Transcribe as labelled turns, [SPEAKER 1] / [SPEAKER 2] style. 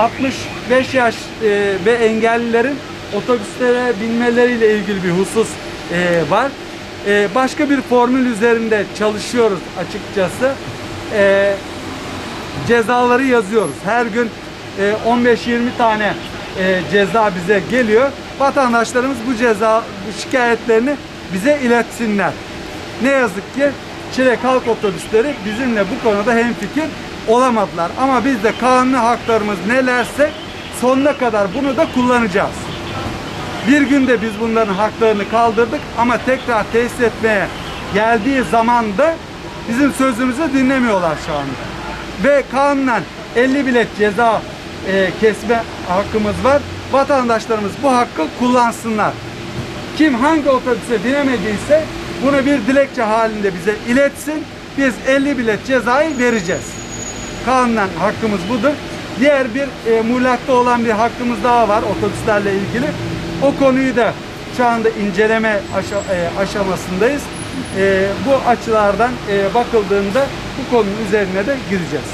[SPEAKER 1] 65 yaş e, ve engellilerin otobüslere binmeleriyle ilgili bir husus e, var. E, başka bir formül üzerinde çalışıyoruz açıkçası. E, cezaları yazıyoruz. Her gün e, 15-20 tane e, ceza bize geliyor. Vatandaşlarımız bu ceza bu şikayetlerini bize iletsinler. Ne yazık ki Çilek Halk Otobüsleri bizimle bu konuda hemfikir olamadılar. Ama biz de kanuni haklarımız nelerse sonuna kadar bunu da kullanacağız. Bir günde biz bunların haklarını kaldırdık ama tekrar tesis etmeye geldiği zaman da bizim sözümüzü dinlemiyorlar şu anda. Ve kanunen 50 bilet ceza e, kesme hakkımız var. Vatandaşlarımız bu hakkı kullansınlar. Kim hangi otobüse binemediyse bunu bir dilekçe halinde bize iletsin. Biz 50 bilet cezayı vereceğiz. Kanunen hakkımız budur. Diğer bir e, muğlakta olan bir hakkımız daha var otobüslerle ilgili. O konuyu da şu anda inceleme aşa- e, aşamasındayız. E, bu açılardan e, bakıldığında bu konunun üzerine de gideceğiz.